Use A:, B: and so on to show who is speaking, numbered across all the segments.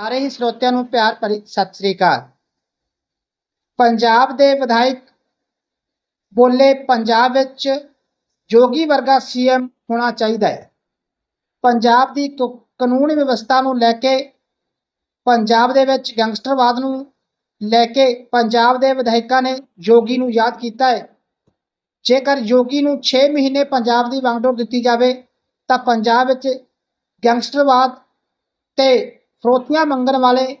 A: ਸਾਰੇ ਹੀ ਸਰੋਤਿਆਂ ਨੂੰ ਪਿਆਰ ਭਰੀ ਸਤਿ ਸ੍ਰੀ ਅਕਾਲ। ਪੰਜਾਬ ਦੇ ਵਿਧਾਇਕ ਬੋਲੇ, ਪੰਜਾਬ ਵਿੱਚ ਜੋਗੀ ਵਰਗਾ ਸੀਐਮ ਹੋਣਾ ਚਾਹੀਦਾ ਹੈ। ਪੰਜਾਬ ਦੀ ਕਾਨੂੰਨ ਵਿਵਸਥਾ ਨੂੰ ਲੈ ਕੇ, ਪੰਜਾਬ ਦੇ ਵਿੱਚ ਗੈਂਗਸਟਰਵਾਦ ਨੂੰ ਲੈ ਕੇ ਪੰਜਾਬ ਦੇ ਵਿਧਾਇਕਾਂ ਨੇ ਜੋਗੀ ਨੂੰ ਯਾਦ ਕੀਤਾ ਹੈ। ਜੇਕਰ ਯੋਗੀ ਨੂੰ 6 ਮਹੀਨੇ ਪੰਜਾਬ ਦੀ ਵਾਂਗਡੋਰ ਦਿੱਤੀ ਜਾਵੇ, ਤਾਂ ਪੰਜਾਬ ਵਿੱਚ ਗੈਂਗਸਟਰਵਾਦ ਤੇ ਫਰੋਤੀਆਂ ਮੰਗਣ ਵਾਲੇ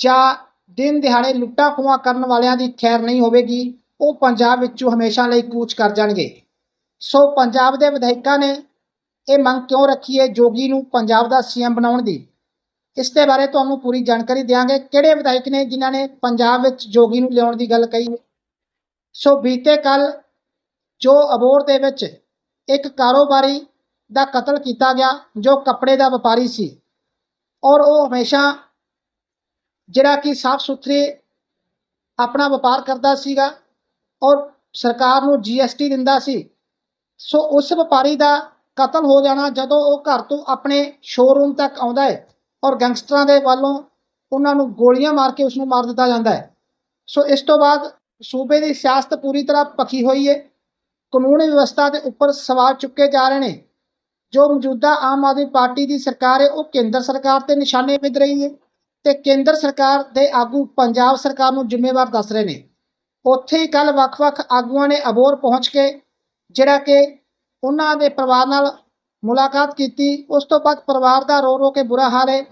A: ਜਾਂ ਦਿਨ ਦਿਹਾੜੇ ਲੁੱਟਾਂ ਖੋਹਾਂ ਕਰਨ ਵਾਲਿਆਂ ਦੀ ਖੈਰ ਨਹੀਂ ਹੋਵੇਗੀ, ਉਹ ਪੰਜਾਬ ਵਿੱਚੋਂ ਹਮੇਸ਼ਾ ਲਈ ਕੂਚ ਕਰ ਜਾਣਗੇ। ਸੋ ਪੰਜਾਬ ਦੇ ਵਿਧਾਇਕਾਂ ਨੇ ਇਹ ਮੰਗ ਕਿਉਂ ਰੱਖੀ ਹੈ ਜੋਗੀ ਨੂੰ ਪੰਜਾਬ ਦਾ ਸੀਐਮ ਬਣਾਉਣ ਦੀ? ਇਸ ਦੇ ਬਾਰੇ ਤੁਹਾਨੂੰ ਪੂਰੀ ਜਾਣਕਾਰੀ ਦਿਆਂਗੇ। ਕਿਹੜੇ ਵਿਧਾਇਕ ਨੇ ਜਿਨ੍ਹਾਂ ਨੇ ਪੰਜਾਬ ਵਿੱਚ ਜੋਗੀ ਨੂੰ ਲਿਆਉਣ ਦੀ ਗੱਲ ਕਹੀ? ਸੋ ਬੀਤੇ ਕੱਲ ਜੋ ਅਬੋਰ ਦੇ ਵਿੱਚ ਇੱਕ ਕਾਰੋਬਾਰੀ ਦਾ ਕਤਲ ਕੀਤਾ ਗਿਆ, ਜੋ ਕੱਪੜੇ ਦਾ ਵਪਾਰੀ ਸੀ ਔਰ ਉਹ ਹਮੇਸ਼ਾ ਜਿਹੜਾ ਕਿ ਸਾਫ਼ ਸੁਥਰੇ ਆਪਣਾ ਵਪਾਰ ਕਰਦਾ ਸੀਗਾ ਔਰ ਸਰਕਾਰ ਨੂੰ ਜੀਐਸਟੀ ਦਿੰਦਾ ਸੀ। ਸੋ ਉਸ ਵਪਾਰੀ ਦਾ ਕਤਲ ਹੋ ਜਾਣਾ ਜਦੋਂ ਉਹ ਘਰ ਤੋਂ ਆਪਣੇ ਸ਼ੋਰੂਮ ਤੱਕ ਆਉਂਦਾ ਹੈ ਔਰ ਗੈਂਗਸਟਰਾਂ ਦੇ ਵੱਲੋਂ ਉਹਨਾਂ ਨੂੰ ਗੋਲੀਆਂ ਮਾਰ ਕੇ ਉਸ ਨੂੰ ਮਾਰ ਦਿੱਤਾ ਜਾਂਦਾ ਹੈ। ਸੋ ਇਸ ਤੋਂ ਬਾਅਦ ਸੂਬੇ ਦੀ ਸਿਆਸਤ ਪੂਰੀ ਤਰ੍ਹਾਂ ਪੱਕੀ ਹੋਈ ਹੈ। ਕਾਨੂੰਨ ਵਿਵਸਥਾ ਦੇ ਉੱਪਰ ਸਵਾਲ ਚੁੱਕੇ ਜਾ ਰਹੇ ਨੇ। ਜੋ ਮੌਜੂਦਾ ਆਮ ਆਦਮੀ ਪਾਰਟੀ ਦੀ ਸਰਕਾਰ ਹੈ, ਉਹ ਕੇਂਦਰ ਸਰਕਾਰ ਤੇ ਨਿਸ਼ਾਨੇ ਵਿਧ ਰਹੀ ਹੈ ਤੇ ਕੇਂਦਰ ਸਰਕਾਰ ਦੇ ਆਗੂ ਪੰਜਾਬ ਸਰਕਾਰ ਨੂੰ ਜ਼ਿੰਮੇਵਾਰ ਦੱਸ ਰਹੇ ਨੇ। ਉੱਥੇ ਹੀ ਕੱਲ ਵੱਖ-ਵੱਖ ਆਗੂਆਂ ਨੇ ਅਬੋਰ ਪਹੁੰਚ ਕੇ ਜਿਹੜਾ ਕਿ ਉਹਨਾਂ ਦੇ ਪਰਿਵਾਰ ਨਾਲ ਮੁਲਾਕਾਤ ਕੀਤੀ। ਉਸ ਤੋਂ ਬਾਅਦ ਪਰਿਵਾਰ ਦਾ ਰੋ ਰੋ ਕੇ ਬੁਰਾ ਹਾਲ ਹੈ।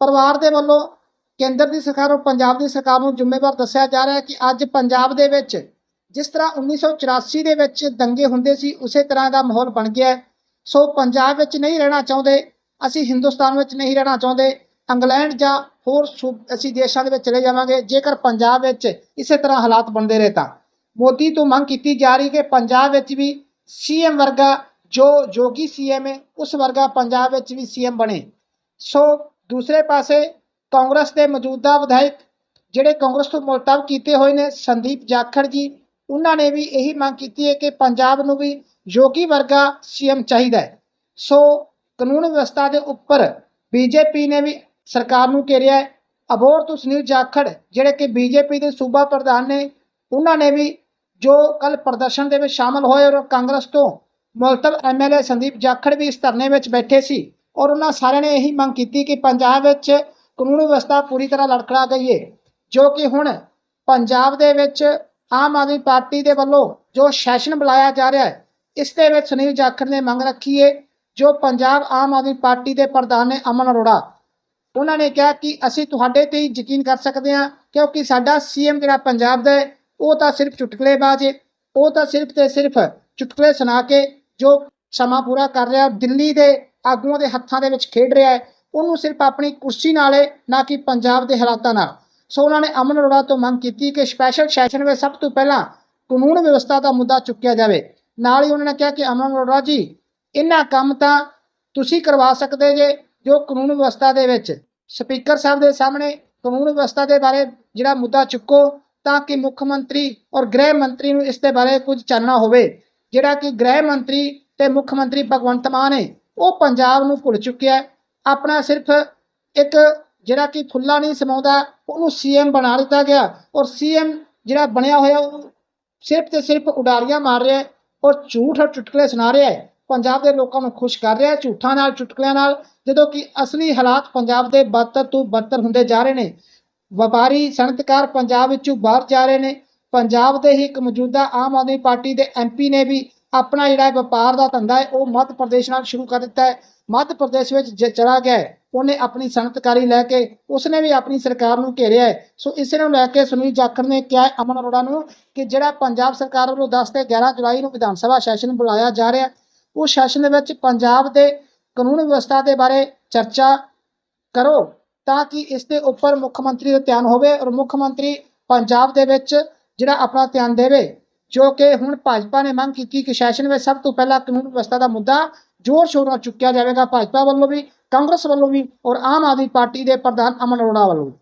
A: ਪਰਿਵਾਰ ਦੇ ਵੱਲੋਂ ਕੇਂਦਰ ਦੀ ਸਰਕਾਰ ਔਰ ਪੰਜਾਬ ਦੀ ਸਰਕਾਰ ਨੂੰ ਜ਼ਿੰਮੇਵਾਰ ਦੱਸਿਆ ਜਾ ਰਿਹਾ ਹੈ ਕਿ ਅੱਜ ਪੰਜਾਬ ਦੇ ਵਿੱਚ ਜਿਸ ਤਰ੍ਹਾਂ 1984 ਦੇ ਵਿੱਚ ਦੰਗੇ ਹੁੰਦੇ ਸੀ, ਉਸੇ ਤਰ੍ਹਾਂ ਦਾ ਮਾਹੌਲ ਬਣ ਗਿਆ ਹੈ। ਸੋ ਪੰਜਾਬ ਵਿੱਚ ਨਹੀਂ ਰਹਿਣਾ ਚਾਹੁੰਦੇ, ਅਸੀਂ ਹਿੰਦੁਸਤਾਨ ਵਿੱਚ ਨਹੀਂ ਰਹਿਣਾ ਚਾਹੁੰਦੇ, ਇੰਗਲੈਂਡ ਜਾਂ ਹੋਰ ਸੂਬ- ਅਸੀਂ ਦੇਸ਼ਾਂ ਦੇ ਵਿੱਚ ਚਲੇ ਜਾਵਾਂਗੇ, ਜੇਕਰ ਪੰਜਾਬ ਵਿੱਚ ਇਸੇ ਤਰ੍ਹਾਂ ਹਾਲਾਤ ਬਣਦੇ ਰਹੇ ਤਾਂ। ਮੋਦੀ ਤੋਂ ਮੰਗ ਕੀਤੀ ਜਾ ਰਹੀ ਕਿ ਪੰਜਾਬ ਵਿੱਚ ਵੀ ਸੀਐਮ ਵਰਗਾ, ਜੋ ਜੋਗੀ ਸੀਐਮ ਹੈ, ਉਸ ਵਰਗਾ ਪੰਜਾਬ ਵਿੱਚ ਵੀ ਸੀਐਮ ਬਣੇ। ਸੋ ਦੂਸਰੇ ਪਾਸੇ ਕਾਂਗਰਸ ਦੇ ਮੌਜੂਦਾ ਵਿਧਾਇਕ, ਜਿਹੜੇ ਕਾਂਗਰਸ ਤੋਂ ਮੁਲਤਵ ਕੀਤੇ ਹੋਏ ਨੇ, ਸੰਦੀਪ ਜਾਖੜ ਜੀ, ਉਹਨਾਂ ਨੇ ਵੀ ਇਹੀ ਮੰਗ ਕੀਤੀ ਹੈ ਕਿ ਪੰਜਾਬ ਨੂੰ ਵੀ ਯੋਗੀ ਵਰਗਾ ਸੀਐਮ ਚਾਹੀਦਾ ਹੈ। ਸੋ ਕਾਨੂੰਨ ਵਿਵਸਥਾ ਦੇ ਉੱਪਰ ਬੀਜੇਪੀ ਨੇ ਵੀ ਸਰਕਾਰ ਨੂੰ ਘੇਰਿਆ ਹੈ। ਅਬੋਰ ਤੋਂ ਸੁਨੀਲ ਜਾਖੜ, ਜਿਹੜੇ ਕਿ ਬੀਜੇਪੀ ਦੇ ਸੂਬਾ ਪ੍ਰਧਾਨ ਨੇ, ਉਹਨਾਂ ਨੇ ਵੀ ਜੋ ਕੱਲ ਪ੍ਰਦਰਸ਼ਨ ਦੇ ਵਿੱਚ ਸ਼ਾਮਲ ਹੋਏ ਔਰ ਕਾਂਗਰਸ ਤੋਂ ਮੁਲਤਵ ਐਮਐਲਏ ਸੰਦੀਪ ਜਾਖੜ ਵੀ ਇਸ ਧਰਨੇ ਵਿੱਚ ਬੈਠੇ ਸੀ ਔਰ ਉਹਨਾਂ ਸਾਰਿਆਂ ਨੇ ਇਹੀ ਮੰਗ ਕੀਤੀ ਕਿ ਪੰਜਾਬ ਵਿੱਚ ਕਾਨੂੰਨ ਵਿਵਸਥਾ ਪੂਰੀ ਤਰ੍ਹਾਂ ਲੜਖੜਾ ਗਈ ਹੈ ਜੋ ਕਿ ਹੁਣ ਪੰਜਾਬ ਦੇ ਵਿੱਚ ਆਮ ਆਦਮੀ ਪਾਰਟੀ ਦੇ ਵੱਲੋਂ ਜੋ ਸੈਸ਼ਨ ਬੁਲਾਇਆ ਜਾ ਰਿਹਾ ਹੈ ਇਸ ਦੇ ਵਿੱਚ ਸੁਨੀਲ ਜਾਖੜ ਨੇ ਮੰਗ ਰੱਖੀ ਹੈ ਜੋ ਪੰਜਾਬ ਆਮ ਆਦਮੀ ਪਾਰਟੀ ਦੇ ਪ੍ਰਧਾਨ ਨੇ ਅਮਨ ਅਰੋੜਾ। ਉਹਨਾਂ ਨੇ ਕਿਹਾ ਕਿ ਅਸੀਂ ਤੁਹਾਡੇ ਤੇ ਹੀ ਯਕੀਨ ਕਰ ਸਕਦੇ ਹਾਂ, ਕਿਉਂਕਿ ਸਾਡਾ ਸੀਐਮ ਜਿਹੜਾ ਪੰਜਾਬ ਦਾ ਹੈ, ਉਹ ਤਾਂ ਸਿਰਫ ਚੁਟਕਲੇਬਾਜ਼ ਹੈ ਉਹ ਤਾਂ ਸਿਰਫ ਤੇ ਸਿਰਫ ਚੁਟਕਲੇ ਸੁਣਾ ਕੇ ਜੋ ਸਮਾਂ ਪੂਰਾ ਕਰ ਰਿਹਾ ਦਿੱਲੀ ਦੇ ਆਗੂਆਂ ਦੇ ਹੱਥਾਂ ਦੇ ਵਿੱਚ ਖੇਡ ਰਿਹਾ ਹੈ ਉਹਨੂੰ ਸਿਰਫ ਆਪਣੀ ਕੁਰਸੀ ਨਾਲ ਨਾ ਕਿ ਪੰਜਾਬ ਦੇ ਹਾਲਾਤਾਂ ਨਾਲ। ਸੋ ਉਹਨਾਂ ਨੇ ਅਮਨ ਅਰੋੜਾ ਤੋਂ ਮੰਗ ਕੀਤੀ ਕਿ ਸਪੈਸ਼ਲ ਸੈਸ਼ਨ ਵਿੱਚ ਸਭ ਤੋਂ ਪਹਿਲਾਂ ਕਾਨੂੰਨ ਵਿਵਸਥਾ ਦਾ ਮੁੱਦਾ ਚੁੱਕਿਆ ਜਾਵੇ। ਨਾਲ ਹੀ ਉਹਨਾਂ ਨੇ ਕਿਹਾ ਕਿ ਅਮਨ ਅਰੋੜਾ ਜੀ, ਇਹਨਾਂ ਕੰਮ ਤਾਂ ਤੁਸੀਂ ਕਰਵਾ ਸਕਦੇ ਜੇ, ਜੋ ਕਾਨੂੰਨ ਵਿਵਸਥਾ ਦੇ ਵਿੱਚ ਸਪੀਕਰ ਸਾਹਿਬ ਦੇ ਸਾਹਮਣੇ ਕਾਨੂੰਨ ਵਿਵਸਥਾ ਦੇ ਬਾਰੇ ਜਿਹੜਾ ਮੁੱਦਾ ਚੁੱਕੋ, ਤਾਂ ਕਿ ਮੁੱਖ ਮੰਤਰੀ ਔਰ ਗ੍ਰਹਿ ਮੰਤਰੀ ਨੂੰ ਇਸ ਦੇ ਬਾਰੇ ਕੁਝ ਚਾਨਣਾ ਹੋਵੇ। ਜਿਹੜਾ ਕਿ ਗ੍ਰਹਿ ਮੰਤਰੀ ਤੇ ਮੁੱਖ ਮੰਤਰੀ ਭਗਵੰਤ ਮਾਨ ਹੈ ਉਹ ਪੰਜਾਬ ਨੂੰ ਭੁੱਲ ਚੁੱਕਿਆ ਹੈ ਆਪਣਾ ਸਿਰਫ ਇੱਕ ਜਿਹੜਾ ਕਿ ਫੁੱਲਾ ਨਹੀਂ ਸਮਾਉਂਦਾ, ਉਹਨੂੰ ਸੀਐਮ ਬਣਾ ਦਿੱਤਾ ਗਿਆ। ਔਰ ਸੀਐਮ ਜਿਹੜਾ ਬਣਿਆ ਹੋਇਆ, ਉਹ ਸਿਰਫ ਤੇ ਸਿਰਫ ਉਡਾਰੀਆਂ ਮਾਰ ਰਿਹਾ ਔਰ ਝੂਠ ਔਰ ਚੁਟਕਲੇ ਸੁਣਾ ਰਿਹਾ ਹੈ। ਪੰਜਾਬ ਦੇ ਲੋਕਾਂ ਨੂੰ ਖੁਸ਼ ਕਰ ਰਿਹਾ ਹੈ ਝੂਠਾਂ ਨਾਲ, ਚੁਟਕਲਿਆਂ ਨਾਲ, ਜਦੋਂ ਕਿ ਅਸਲੀ ਹਾਲਾਤ ਪੰਜਾਬ ਦੇ ਬਦਤਰ ਤੋਂ ਬਦਤਰ ਹੁੰਦੇ ਜਾ ਰਹੇ ਨੇ। ਵਪਾਰੀ ਸਨਅਤਕਾਰ ਪੰਜਾਬ ਵਿੱਚੋਂ ਬਾਹਰ ਜਾ ਰਹੇ ਨੇ। ਪੰਜਾਬ ਦੇ ਹੀ ਇੱਕ ਮੌਜੂਦਾ ਆਮ ਆਦਮੀ ਪਾਰਟੀ ਦੇ ਐਮਪੀ ਨੇ ਵੀ ਆਪਣਾ ਜਿਹੜਾ ਵਪਾਰ ਦਾ ਧੰਦਾ ਹੈ, ਉਹ ਮੱਧ ਪ੍ਰਦੇਸ਼ ਨਾਲ ਸ਼ੁਰੂ ਕਰ ਦਿੱਤਾ ਹੈ। ਮੱਧ ਪ੍ਰਦੇਸ਼ ਵਿੱਚ ਜੇ ਚਲਾ ਗਿਆ ਉਹਨੇ ਆਪਣੀ ਸਨਅਤਕਾਰੀ ਲੈ ਕੇ, ਉਸਨੇ ਵੀ ਆਪਣੀ ਸਰਕਾਰ ਨੂੰ ਘੇਰਿਆ ਹੈ। ਸੋ ਇਸੇ ਨੂੰ ਲੈ ਕੇ ਸੁਨੀਲ ਜਾਖੜ ਨੇ ਕਿਹਾ ਅਮਨ ਅਰੋੜਾ ਨੂੰ, ਕਿ ਜਿਹੜਾ ਪੰਜਾਬ ਸਰਕਾਰ ਵੱਲੋਂ 10 ਤੇ 11 ਜੁਲਾਈ ਨੂੰ ਵਿਧਾਨ ਸਭਾ ਸੈਸ਼ਨ ਬੁਲਾਇਆ ਜਾ ਰਿਹਾ ਹੈ, ਉਹ ਸੈਸ਼ਨ ਦੇ ਵਿੱਚ ਪੰਜਾਬ ਦੇ ਕਾਨੂੰਨ ਵਿਵਸਥਾ ਦੇ ਬਾਰੇ ਚਰਚਾ ਕਰੋ, ਤਾਂ ਕਿ ਇਸ ਦੇ ਉੱਪਰ ਮੁੱਖ ਮੰਤਰੀ ਦਾ ਧਿਆਨ ਹੋਵੇ ਔਰ ਮੁੱਖ ਮੰਤਰੀ ਪੰਜਾਬ ਦੇ ਵਿੱਚ ਜਿਹੜਾ ਆਪਣਾ ਧਿਆਨ ਦੇਵੇ। ਜੋ ਕਿ ਹੁਣ ਭਾਜਪਾ ਨੇ ਮੰਗ ਕੀਤੀ ਕਿ ਸੈਸ਼ਨ ਵਿੱਚ ਸਭ ਤੋਂ ਪਹਿਲਾਂ ਕਾਨੂੰਨ ਵਿਵਸਥਾ ਦਾ ਮੁੱਦਾ ਜ਼ੋਰ ਸ਼ੋਰ ਨਾਲ ਚੁੱਕਿਆ ਜਾਵੇਗਾ ਭਾਜਪਾ ਵੱਲੋਂ ਵੀ, ਕਾਂਗਰਸ ਵੱਲੋਂ ਵੀ ਔਰ ਆਮ ਆਦਮੀ ਪਾਰਟੀ ਦੇ ਪ੍ਰਧਾਨ ਅਮਨ ਅਰੋੜਾ ਵੱਲੋਂ ਵੀ।